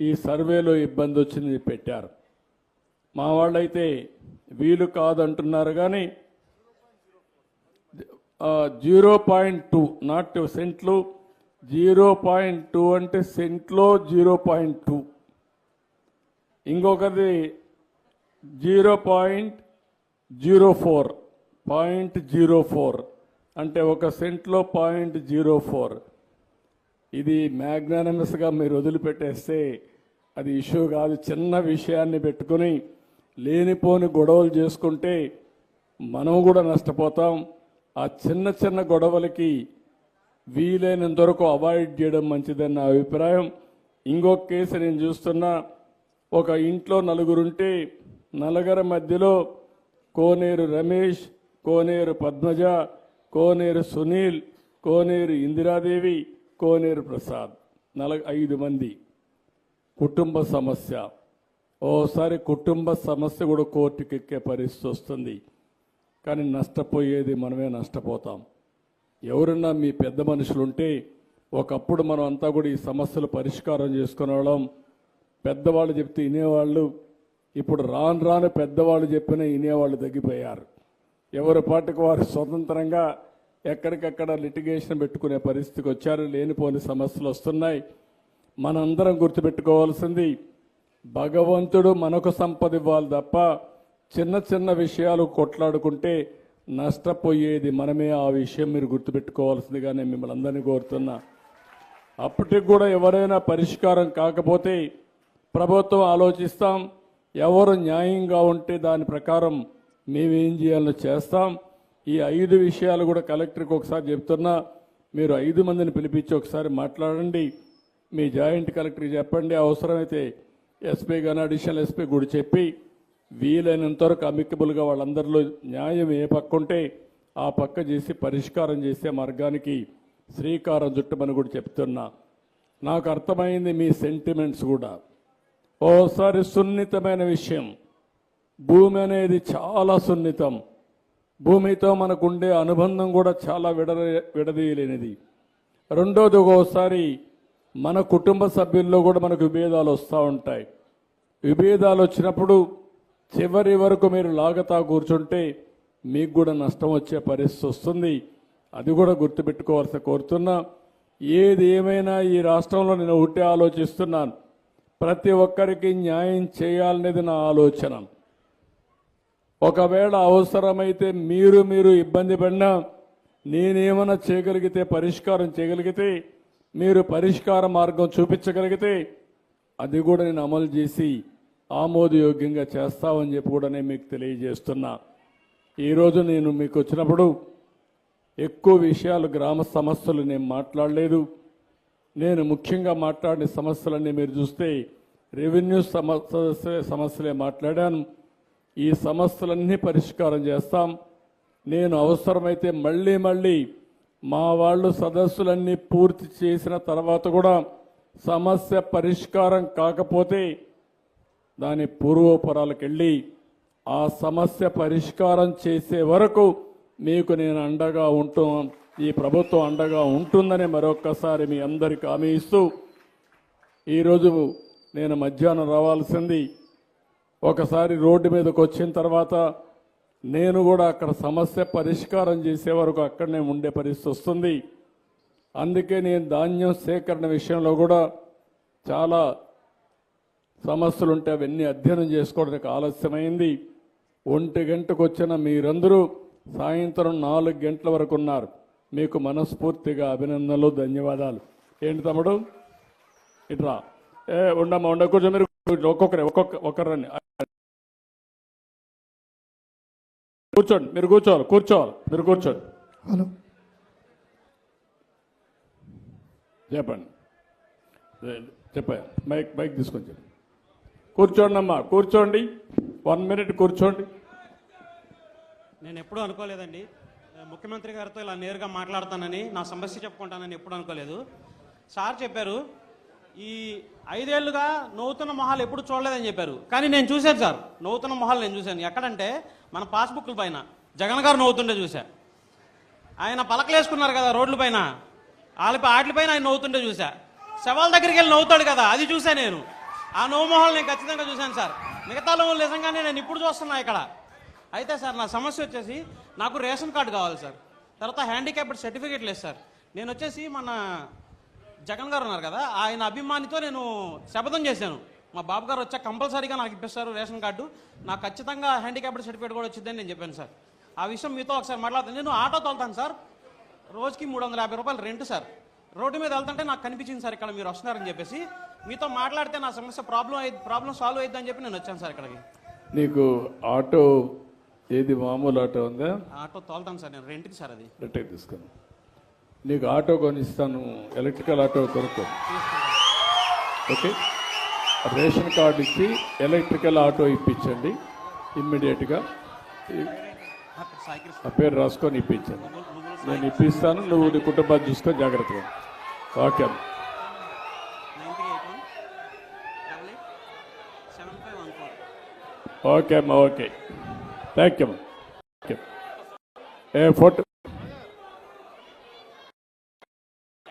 ఈ సర్వేలో ఇబ్బంది వచ్చింది పెట్టారు. మా వాళ్ళైతే వీలు కాదంటున్నారు కానీ జీరో పాయింట్ టూ నాట్ సెంట్లు జీరో పాయింట్ టూ అంటే సెంట్లో zero point two. ఇంకొకది zero point zero four point zero four అంటే ఒక సెంట్లో పాయింట్ జీరో ఫోర్. ఇది మ్యాగ్నానమస్గా మీరు వదిలిపెట్టేస్తే అది ఇష్యూ కాదు. చిన్న విషయాన్ని పెట్టుకుని లేనిపోని గొడవలు చేసుకుంటే మనం కూడా నష్టపోతాం. ఆ చిన్న చిన్న గొడవలకి వీలైనంత వరకు అవాయిడ్ చేయడం మంచిదని నా అభిప్రాయం. ఇంకొక కేసు నేను చూస్తున్నా. ఒక ఇంట్లో నలుగురుంటే నలుగురి మధ్యలో కోనేరు రమేష్ కోనేరు పద్మజ కోనేరు సునీల్ కోనేరు ఇందిరాదేవి కోనేరు ప్రసాద్. నల ఐదు మంది. కుటుంబ సమస్య. ఓసారి కుటుంబ సమస్య కూడా కోర్టుకి ఎక్కే పరిస్థితి వస్తుంది. కానీ నష్టపోయేది మనమే నష్టపోతాం. ఎవరన్నా మీ పెద్ద మనుషులు ఉంటే ఒకప్పుడు మనం అంతా కూడా ఈ సమస్యలు పరిష్కారం చేసుకునే వాళ్ళం పెద్దవాళ్ళు చెప్తే వినేవాళ్ళు. ఇప్పుడు రాను రాను పెద్దవాళ్ళు చెప్పినా వినేవాళ్ళు తగ్గిపోయారు. ఎవరి పాటికి వారు స్వతంత్రంగా ఎక్కడికక్కడ లిటిగేషన్ పెట్టుకునే పరిస్థితికి వచ్చారు లేనిపోని సమస్యలు వస్తున్నాయి. మనందరం గుర్తుపెట్టుకోవాల్సింది భగవంతుడు మనకు సంపద ఇవ్వాలి తప్ప చిన్న చిన్న విషయాలు కొట్లాడుకుంటే నష్టపోయేది మనమే. ఆ విషయం మీరు గుర్తుపెట్టుకోవాల్సిందిగా నేను మిమ్మల్ని అందరినీ కోరుతున్నా. అప్పటికి కూడా ఎవరైనా పరిష్కారం కాకపోతే ప్రభుత్వం ఆలోచిస్తాం ఎవరు న్యాయంగా ఉంటే దాని ప్రకారం మేమేం చేయాలో చేస్తాం. ఈ ఐదు విషయాలు కూడా కలెక్టర్కి ఒకసారి చెప్తున్నా మీరు ఐదు మందిని పిలిపించి ఒకసారి మాట్లాడండి. మీ జాయింట్ కలెక్టర్కి చెప్పండి. అవసరమైతే ఎస్పీ కానీ అడిషనల్ ఎస్పీ కూడా చెప్పి వీలైనంతవరకు అమికబుల్గా వాళ్ళందరిలో న్యాయం ఏ పక్క ఉంటే ఆ పక్క చేసి పరిష్కారం చేసే మార్గానికి శ్రీకారం చుట్టమని కూడా చెప్తున్నా. నాకు అర్థమైంది మీ సెంటిమెంట్స్ కూడా. ఓసారి సున్నితమైన విషయం. భూమి అనేది చాలా సున్నితం. భూమితో మనకుండే అనుబంధం కూడా చాలా విడ విడదీయలేనిది. రెండోది ఒక్కోసారి మన కుటుంబ సభ్యుల్లో కూడా మనకు విభేదాలు వస్తూ ఉంటాయి. విభేదాలు వచ్చినప్పుడు చివరి వరకు మీరు లాగతా కూర్చుంటే మీకు కూడా నష్టం వచ్చే పరిస్థితి వస్తుంది. అది కూడా గుర్తుపెట్టుకోవాల్సి కోరుతున్నా. ఏది ఏమైనా ఈ రాష్ట్రంలో నేను ఒకటే ఆలోచిస్తున్నాను. ప్రతి ఒక్కరికి న్యాయం చేయాలనేది నా ఆలోచన. ఒకవేళ అవసరమైతే మీరు మీరు ఇబ్బంది పడినా నేనేమైనా చేయగలిగితే పరిష్కారం చేయగలిగితే మీరు పరిష్కార మార్గం చూపించగలిగితే అది కూడా నేను అమలు చేసి ఆమోదయోగ్యంగా చేస్తామని చెప్పి కూడా నేను మీకు తెలియజేస్తున్నా. ఈరోజు నేను మీకు వచ్చినప్పుడు ఎక్కువ విషయాలు గ్రామ సమస్యలు నేను మాట్లాడలేదు. నేను ముఖ్యంగా మాట్లాడిన సమస్యలన్నీ మీరు చూస్తే రెవెన్యూ సమస్య సమస్యలే మాట్లాడాను. ఈ సమస్యలన్నీ పరిష్కారం చేస్తాం. నేను అవసరమైతే మళ్ళీ మళ్ళీ మా వాళ్ళు సదస్సులన్నీ పూర్తి చేసిన తర్వాత కూడా సమస్య పరిష్కారం కాకపోతే దాని పూర్వోపరాలకు వెళ్ళి ఆ సమస్య పరిష్కారం చేసే వరకు మీకు నేను అండగా ఉంటూ ఈ ప్రభుత్వం అండగా ఉంటుందని మరొక్కసారి మీ అందరికి హామీ ఇస్తూ ఈరోజు నేను మధ్యాహ్నం రావాల్సింది ఒకసారి రోడ్డు మీదకి వచ్చిన తర్వాత నేను కూడా అక్కడ సమస్య పరిష్కారం చేసే వరకు అక్కడనే ఉండే పరిస్థితి వస్తుంది. అందుకే నేను ధాన్యం సేకరణ విషయంలో కూడా చాలా సమస్యలు ఉంటే అవన్నీ అధ్యయనం చేసుకోవడానికి ఆలస్యమైంది. ఒంటి గంటకు వచ్చిన మీరందరూ సాయంత్రం నాలుగు గంటల వరకు ఉన్నారు. మీకు మనస్ఫూర్తిగా అభినందనలు ధన్యవాదాలు. ఏంటి తమ్ముడు? ఇట్రా ఏ ఉండమ్మా ఉండ కూర్చో మీరు ఒక్కొక్కరే ఒక్కొక్క ఒక్కరని కూర్చోండి మీరు కూర్చోవాలి కూర్చోవాలి మీరు కూర్చోండి. హలో. చెప్పండి. చెప్పా మైక్ మైక్ తీసుకొని చెప్పండి. కూర్చోండి అమ్మా కూర్చోండి. వన్ మినిట్ కూర్చోండి. నేను ఎప్పుడూ అనుకోలేదండి. ముఖ్యమంత్రి గారితో ఇలా నేరుగా మాట్లాడతానని నా సమస్య చెప్పుకుంటానని ఎప్పుడు అనుకోలేదు. సార్ చెప్పారు ఈ ఐదేళ్ళుగా నవ్వుతున్న మొహాలు ఎప్పుడు చూడలేదని చెప్పారు. కానీ నేను చూశాను సార్. నవ్వుతున్న మొహాలు నేను చూశాను. ఎక్కడంటే మన పాస్బుక్ల పైన. జగన్ గారు నవ్వుతుంటే చూశా. ఆయన పలకలేసుకున్నారు కదా రోడ్ల పైన. వాళ్ళపై వాటిపైన ఆయన నవ్వుతుంటే చూశా. శవాల దగ్గరికి వెళ్ళి నవ్వుతాడు కదా అది చూశా నేను. ఆ నోమోహాలు నేను ఖచ్చితంగా చూశాను సార్. మిగతా లోన్లు నిజంగానే నేను ఇప్పుడు చూస్తున్నా ఇక్కడ. అయితే సార్ నా సమస్య వచ్చేసి నాకు రేషన్ కార్డు కావాలి సార్. తర్వాత హ్యాండిక్యాప్డ్ సర్టిఫికేట్ లేదు సార్. నేను వచ్చేసి మన జగన్ గారు ఉన్నారు కదా ఆయన అభిమానితో నేను శపథం చేశాను. మా బాబు గారు వచ్చాక కంపల్సరీగా నాకు ఇప్పిస్తారు రేషన్ కార్డు. నాకు ఖచ్చితంగా హ్యాండిక్యాప్డ్ సర్టిఫికేట్ కూడా వచ్చిందని నేను చెప్పాను సార్. ఆ విషయం మీతో ఒకసారి మాట్లాడతాను. నేను ఆటో తోలుతాను సార్. రోజుకి మూడు వందల యాభై రూపాయలు రెంట్ సార్. రోడ్డు మీద వెళ్తుంటే నాకు కనిపించింది సార్ ఇక్కడ మీరు వస్తున్నారని చెప్పేసి. మీతో మాట్లాడితే నా సమస్య ప్రాబ్లం అయ్యి ప్రాబ్లం సాల్వ్ అయ్యిద్దని చెప్పి నేను వచ్చాను సార్ ఇక్కడికి. నీకు ఆటో ఏది మామూలు ఆటో ఉందా? ఆటో తోలుతాను సార్ నేను. రెంట్కి సార్ అది. రిటైర్ తీసుకుని. నీకు ఆటో కొనిస్తాను ఎలక్ట్రికల్ ఆటో కొనుక్కో. ఓకే? రేషన్ కార్డు ఇచ్చి ఎలక్ట్రికల్ ఆటో ఇప్పించండి ఇమ్మీడియట్గా. ఆ పేరు రాసుకొని ఇప్పించండి. నేను ఇప్పిస్తాను నువ్వు నీ కుటుంబాన్ని చూసుకొని జాగ్రత్తగా ఓకే అమ్మ. ఓకే అమ్మా ఓకే. థ్యాంక్ యూ అమ్మా. ఓకే ఏ ఫోటో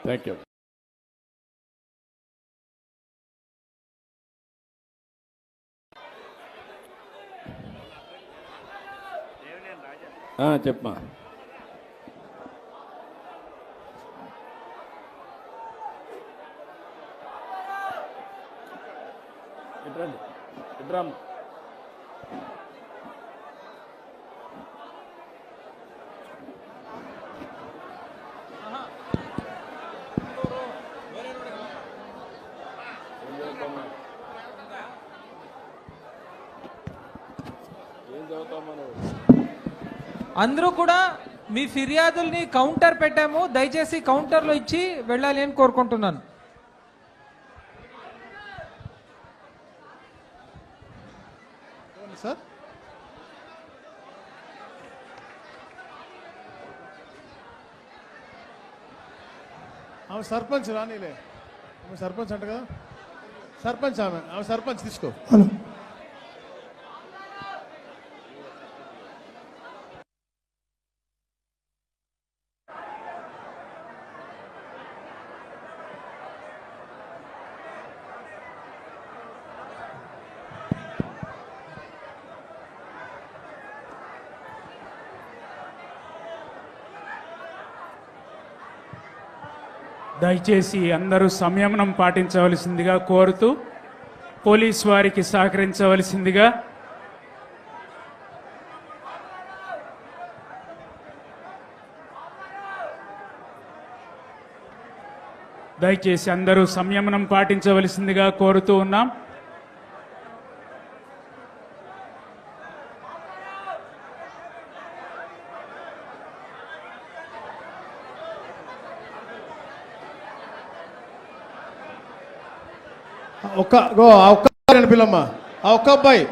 థ్యాంక్ యూ ah, చెప్పమా ఇట్రండి ఇట్రామ్మా ఏం చదువుతామా నువ్వు అందరూ కూడా మీ ఫిర్యాదుల్ని కౌంటర్ పెట్టాము. దయచేసి కౌంటర్లో ఇచ్చి వెళ్ళాలి అని కోరుకుంటున్నాను. సార్? ఆమె సర్పంచ్ రానీలే. ఆమె సర్పంచ్ అంట కదా? సర్పంచ్ ఆమె. ఆమె సర్పంచ్ తీసుకో. దయచేసి అందరూ సంయమనం పాటించవలసిందిగా కోరుతూ పోలీస్ వారికి సహకరించవలసిందిగా దయచేసి అందరూ సంయమనం పాటించవలసిందిగా కోరుతూ ఉన్నాం. ఒక్క గో ఆ ఒక్క అబ్బాయి పిల్లమ్మ. ఆ ఒక్క అబ్బాయి.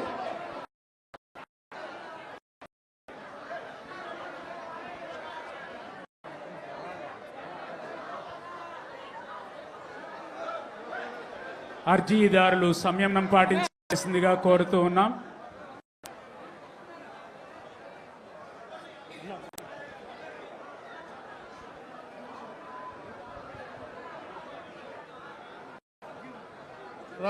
అర్జీదారులు సంయమనం పాటించాల్సిందిగా కోరుతూ ఉన్నాం.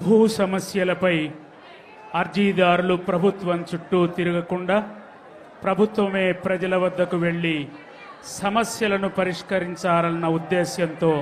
భూ సమస్యలపై అర్జీదారులు ప్రభుత్వం చుట్టూ తిరగకుండా ప్రభుత్వమే ప్రజల వద్దకు వెళ్ళి సమస్యలను పరిష్కరించాలన్న ఉద్దేశ్యంతో